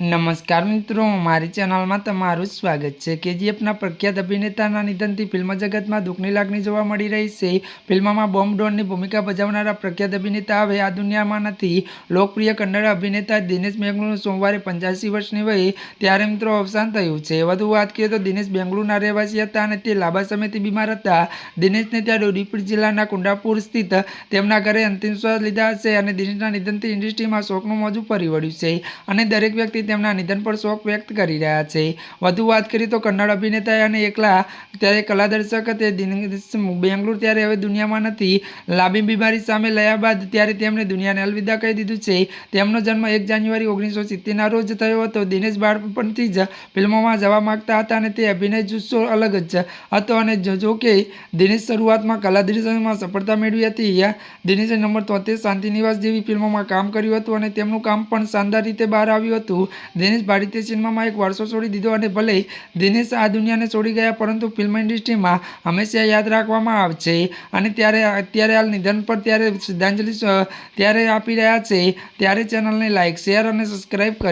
નમસ્કાર મિત્રો, મારી ચેનલમાં તમારું સ્વાગત છે. કેજીએફના પ્રખ્યાત અભિનેતાના નિધનથી ફિલ્મ જગતમાં દુઃખની લાગણી જોવા મળી રહી છે. ફિલ્મમાં બોમ્બ ડોનની ભૂમિકા ભજવનારા પ્રખ્યાત અભિનેતા હવે આ દુનિયામાં નથી. લોકપ્રિય કન્નડ અભિનેતા દિનેશ બેંગલુરુ સોમવારે પંચ્યાસી વર્ષની વયે, ત્યારે મિત્રો અવસાન થયું છે. વધુ વાત કરીએ તો દિનેશ બેંગલુરુના રહેવાસી હતા અને તે લાંબા સમયથી બીમાર હતા. દિનેશને ત્યાં ઉદયપુર જિલ્લાના કુંડાપુર સ્થિત તેમના ઘરે અંતિમ શ્વાસ લીધા હશે અને દિનેશના નિધનથી ઇન્ડસ્ટ્રીમાં શોકનું મોજું ફરી વળ્યું છે. અને દરેક વ્યક્તિ તેમના નિધન પર શોક વ્યક્ત કરી રહ્યા છે. વધુ વાત કરીએ તો કન્નડ અભિનેતા અને એકલા, ત્યારે કલા દર્શક તે દિનેશ બેંગલુરુ ત્યારે હવે દુનિયામાં નથી. લાંબી બીમારી સામે લયા બાદ ત્યારે તેમણે દુનિયાને અલવિદા કહી દીધું છે. તેમનો જન્મ એક જાન્યુઆરી ઓગણીસો સિત્તેરના રોજ થયો હતો. દિનેશ બાળપણથી જ ફિલ્મોમાં જવા માંગતા હતા અને તે અભિનય જુસ્સો અલગ જ હતો અને જો કે દિનેશ શરૂઆતમાં કલા દર્શનમાં સફળતા મેળવી હતી. દિનેશે નંબર તોતેર શાંતિ નિવાસ જેવી ફિલ્મોમાં કામ કર્યું હતું અને તેમનું કામ પણ શાનદાર રીતે બહાર આવ્યું હતું. દિનેશ ભારતીય સિનેમામાં એક વારસો છોડી દીધો અને ભલે દિનેશ આ દુનિયાને છોડી ગયા, પરંતુ ફિલ્મ ઇન્ડસ્ટ્રીમાં હંમેશા યાદ રાખવામાં આવશે. અને ત્યારે અત્યારે હાલ નિધન પર ત્યારે શ્રદ્ધાંજલિ ત્યારે આપી રહ્યા છે. ત્યારે ચેનલને લાઇક શેર અને સબસ્ક્રાઈબ કરી